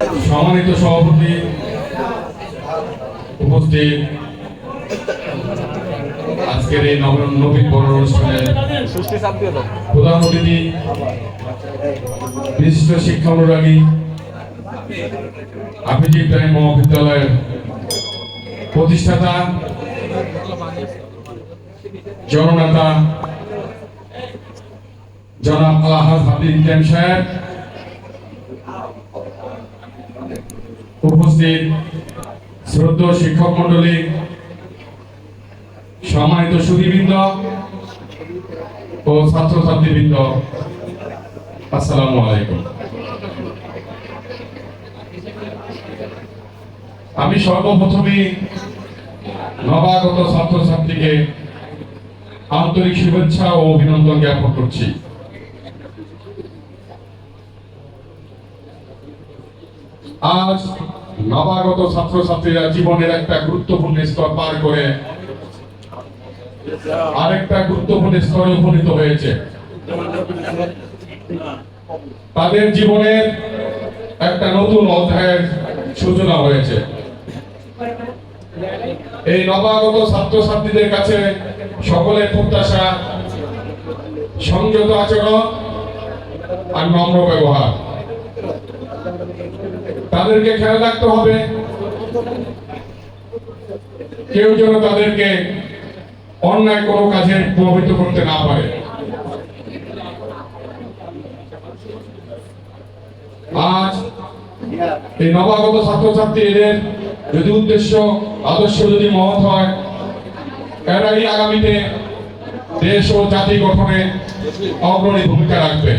সম্মানিত সভাপতি উপস্থিত। আজকের এই নব- নবীন বড় অনুষ্ঠানের প্রধান অতিথি, বিশিষ্ট শিক্ষা অনুরাগী, আপিজি প্রাইম মহাবিদ্যালয়ের প্রতিষ্ঠাতা, জননেতা, জনাব আলহাজ হাবিব ইমতিয়ান সাহেব উপস্থিত শ্রদ্ধ শিক্ষক মন্ডলী সম্মানিত সুদীবৃন্দ ও ছাত্রছাত্রীবৃন্দ, আসসালামু আলাইকুম। আমি সর্বপ্রথমে নবাগত ছাত্রছাত্রীকে আন্তরিক শুভেচ্ছা ও অভিনন্দন জ্ঞাপন করছি। আজ নবাগত ছাত্রছাত্রীরা জীবনের একটা গুরুত্বপূর্ণ স্তর পার করে আরেকটা গুরুত্বপূর্ণ স্তরে উপনীত হয়েছে। তাদের জীবনের একটা নতুন অধ্যায়ের সূচনা হয়েছে। এই নবাগত ছাত্রছাত্রীদের কাছে সকলের প্রত্যাশা, সংযত আচরণ আর নম্র ব্যবহার। তাদেরকে খেয়াল রাখতে হবে। কেউ যেন তাদেরকে অন্যায় কোনো কাজে প্রভাবিত করতে না পারে। আজ এই নবাগত ছাত্রছাত্রী এদের যদি উদ্দেশ্য, আদর্শ যদি মহৎ হয়, এরাই আগামীতে দেশ ও জাতি গঠনে অগ্রণী ভূমিকা রাখবে।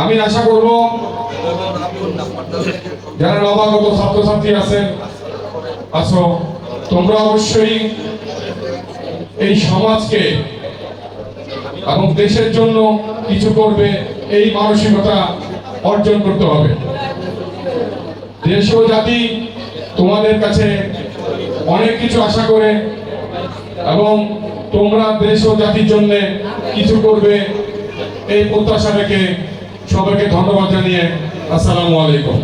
আমি আশা করব যারা নবাগত ছাত্রছাত্রী আছেন, আছো, তোমরা অবশ্যই এই সমাজকে এবং দেশের জন্য কিছু করবে, এই মানসিকতা অর্জন করতে হবে। দেশ ও জাতি তোমাদের কাছে অনেক কিছু আশা করে এবং তোমরা দেশ ও জাতির জন্য কিছু করবে এই প্রত্যাশা রেখে সবাইকে ধন্যবাদ জানিয়ে আসসালামু আলাইকুম।